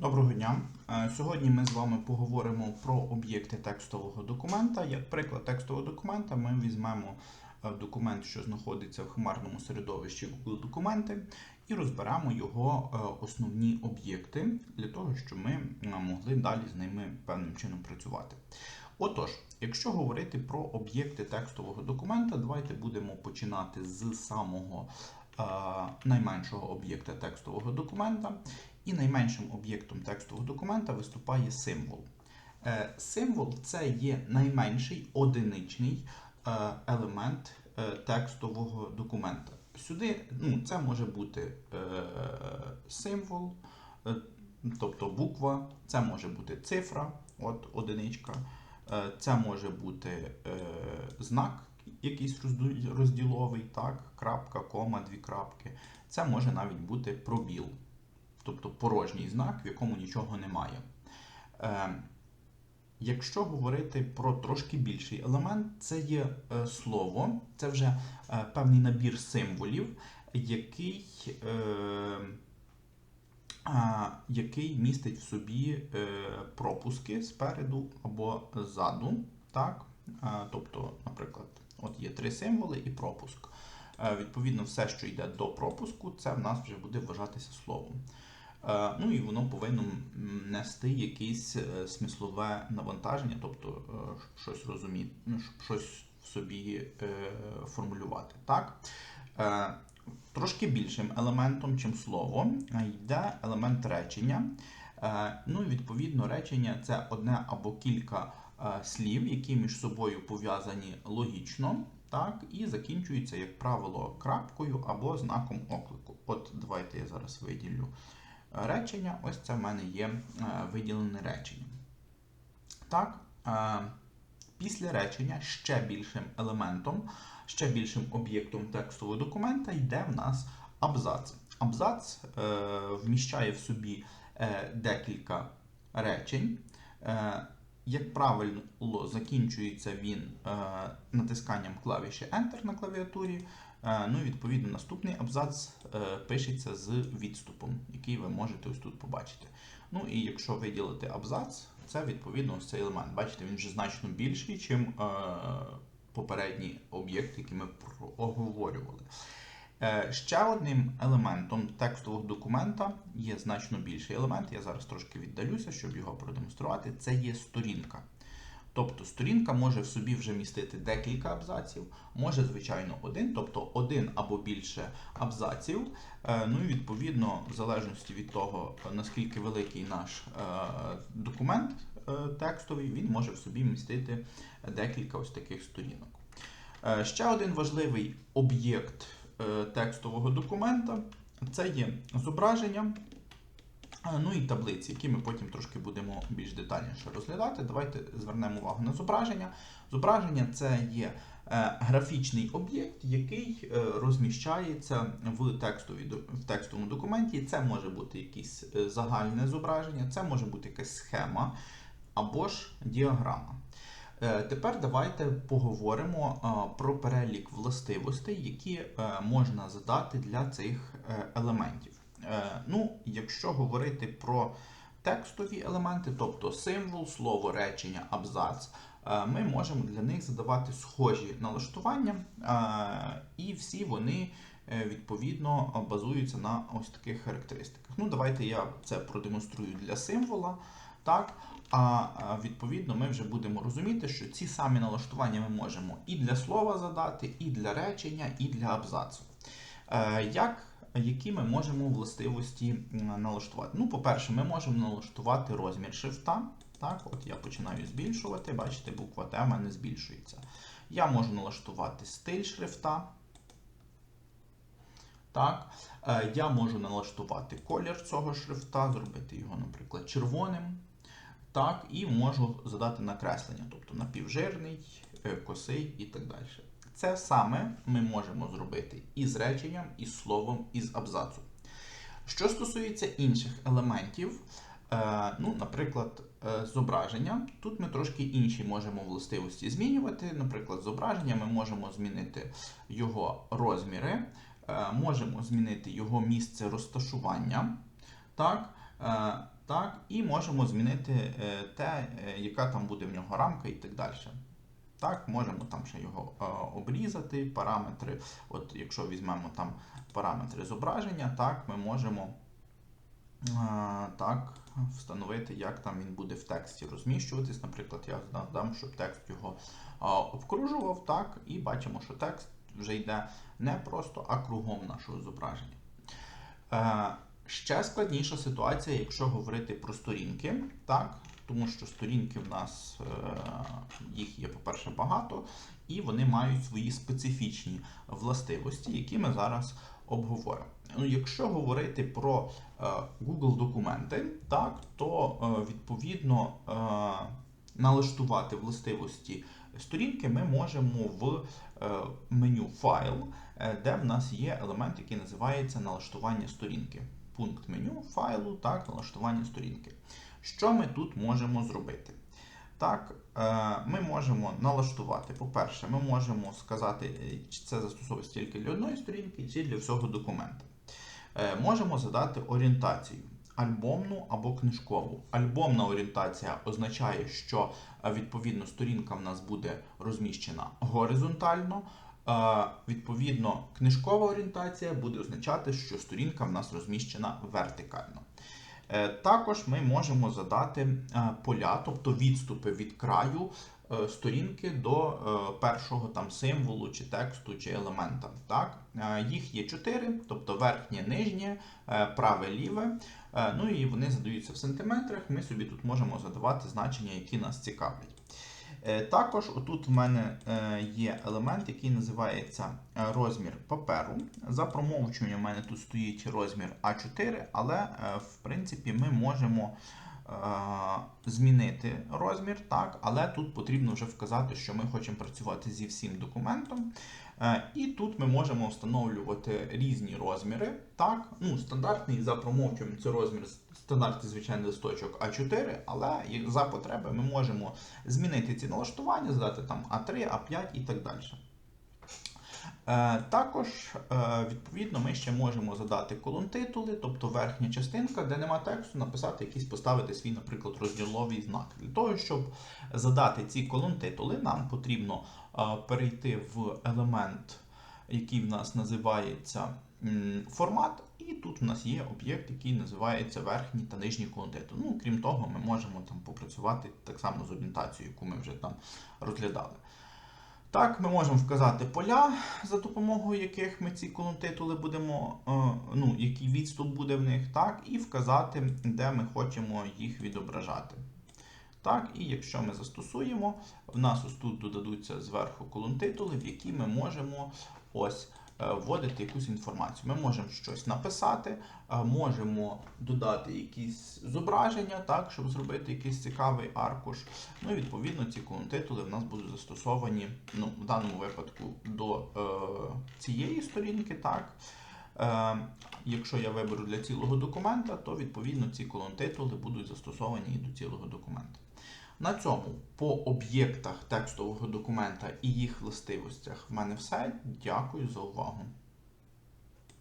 Доброго дня. Е, Сьогодні ми з вами поговоримо про об'єкти текстового документа. Як приклад текстового документа, ми візьмемо е, документ, що знаходиться в хмарному середовищі Google документи, і розберемо його е, основні об'єкти для того, щоб ми могли далі з ними певним чином працювати. Отож, якщо говорити про об'єкти текстового документа, давайте будемо починати з самого найменшого об'єкта текстового документа. І найменшим об'єктом текстового документа виступає символ. Е, Символ це є найменший одиничний е, елемент е, текстового документа. Сюди ну, це може бути символ, тобто буква, це може бути цифра, от одиничка, це може бути знак якийсь розділовий, так, крапка, кома, дві крапки. Це може навіть бути пробіл тобто порожній знак, в якому нічого немає. Е, якщо говорити про трошки більший елемент, це є е, слово, це вже е, певний набір символів, який, який містить в собі пропуски спереду або ззаду. Так? Тобто, наприклад, от є три символи і пропуск. Відповідно, все, що йде до пропуску, це в нас вже буде вважатися словом. Е, Ну і воно повинно нести якесь е, смислове навантаження, тобто е, щось розуміти, ну, щось в собі формулювати. Так? Трошки більшим елементом, чим слово, йде елемент речення. Ну і відповідно речення це одне або кілька слів, які між собою пов'язані логічно, так, і закінчуються, як правило, крапкою або знаком оклику. От давайте я зараз виділю речення. Ось це в мене є е, виділене речення. Так, е, після речення ще більшим елементом, ще більшим об'єктом текстового документа йде в нас абзац. Абзац е, вміщає в собі декілька речень. Як правильно закінчується він натисканням клавіші Enter на клавіатурі. Ну, відповідно, наступний абзац е, пишеться з відступом, який ви можете ось тут побачити. Ну і якщо виділити абзац, це відповідно ось цей елемент. Бачите, він вже значно більший, ніж е, попередній об'єкт, який ми проговорювали. Е, Ще одним елементом текстового документа є значно більший елемент. Я зараз трошки віддалюся, щоб його продемонструвати. Це є сторінка. Тобто сторінка може в собі вже містити декілька абзаців, може, звичайно, один, тобто один або більше абзаців. Е, Ну і відповідно, в залежності від того, наскільки великий наш е, документ е, текстовий, він може в собі містити декілька ось таких сторінок. Ще один важливий об'єкт текстового документа це є зображення. Ну і таблиці, які ми потім трошки будемо більш детальніше розглядати. Давайте звернемо увагу на зображення. Зображення це є е, графічний об'єкт, який е, розміщається в, текстовій, до- в текстовому документі. Це може бути якесь е, загальне зображення, це може бути якась схема або ж діаграма. Тепер давайте поговоримо про перелік властивостей, які можна задати для цих елементів. Е, Ну, якщо говорити про текстові елементи, тобто символ, слово, речення, абзац, е, ми можемо для них задавати схожі налаштування, е, і всі вони відповідно базуються на ось таких характеристиках. Ну, давайте я це продемонструю для символа. Так, а, відповідно ми вже будемо розуміти, що ці самі налаштування ми можемо і для слова задати, і для речення, і для абзацу. Е, Як, які ми можемо властивості налаштувати? Ну, по-перше, ми можемо налаштувати розмір шрифта. Так, от я починаю збільшувати, бачите, буква Т в мене збільшується. Я можу налаштувати стиль шрифта. Так, Е, я можу налаштувати колір цього шрифта, зробити його, наприклад, червоним. Так, і можу задати накреслення, тобто напівжирний, е, косий і так далі. Це саме ми можемо зробити і з реченням, і з словом, і з абзацу. Що стосується інших елементів, е, ну, наприклад, е, зображення, тут ми трошки інші можемо властивості змінювати. Наприклад, зображення ми можемо змінити його розміри, е, можемо змінити його місце розташування. Так, так, і можемо змінити те, яка там буде в нього рамка і так далі. Так, можемо там ще його е, обрізати, параметри. От якщо візьмемо там параметри зображення, так, ми можемо е, так, встановити, як там він буде в тексті розміщуватись. Наприклад, я дам, щоб текст його е, обкружував, так, і бачимо, що текст вже йде не просто, а кругом нашого зображення. Ще складніша ситуація, якщо говорити про сторінки, так, тому що сторінки в нас е, їх є, по-перше, багато, і вони мають свої специфічні властивості, які ми зараз обговоримо. Ну, якщо говорити про е, Google документи, так, то е, відповідно налаштувати властивості сторінки ми можемо в меню файл, де в нас є елемент, який називається налаштування сторінки. Пункт меню файлу, так, налаштування сторінки. Що ми тут можемо зробити? Так, е, ми можемо налаштувати. По-перше, ми можемо сказати, е, чи це застосовується тільки для одної сторінки, чи для всього документа. Е, Можемо задати орієнтацію альбомну або книжкову. Альбомна орієнтація означає, що відповідно сторінка в нас буде розміщена горизонтально. Відповідно, книжкова орієнтація буде означати, що сторінка в нас розміщена вертикально. Е, Також ми можемо задати е, поля, тобто відступи від краю е, сторінки до першого там символу, чи тексту, чи елемента. Так? Їх є чотири, тобто верхнє, нижнє, праве, ліве. Ну і вони задаються в сантиметрах. Ми собі тут можемо задавати значення, які нас цікавлять. Е, Також отут в мене е, є елемент, який називається е, розмір паперу. За промовчуванням в мене тут стоїть розмір А4, але в принципі ми можемо змінити розмір, так, але тут потрібно вже вказати, що ми хочемо працювати зі всім документом. Е, І тут ми можемо встановлювати різні розміри. Так, ну, стандартний за промовчуванням це розмір стандартний звичайний листочок А4, але за потреби ми можемо змінити ці налаштування, задати там А3, А5 і так далі. Е, Також, е, відповідно, ми ще можемо задати колон-титули, тобто верхня частинка, де нема тексту, написати якийсь, поставити свій, наприклад, розділовий знак. Для того, щоб задати ці колон-титули, нам потрібно е, перейти в елемент, який в нас називається формат, і тут в нас є об'єкт, який називається верхній та нижній колон-титул. Ну, крім того, ми можемо там попрацювати так само з орієнтацією, яку ми вже там розглядали. Так, ми можемо вказати поля, за допомогою яких ми ці колон-титули будемо, е, ну, який відступ буде в них, так, і вказати, де ми хочемо їх відображати. Так, і якщо ми застосуємо, в нас ось тут додадуться зверху колон-титули, в які ми можемо ось вводити якусь інформацію. Ми можемо щось написати, е, можемо додати якісь зображення, так, щоб зробити якийсь цікавий аркуш. Ну і відповідно ці колон-титули в нас будуть застосовані ну, в даному випадку до е, цієї сторінки. так. Е, якщо я виберу для цілого документа, то відповідно ці колон-титули будуть застосовані і до цілого документа. На цьому по об'єктах текстового документа і їх властивостях в мене все. Дякую за увагу.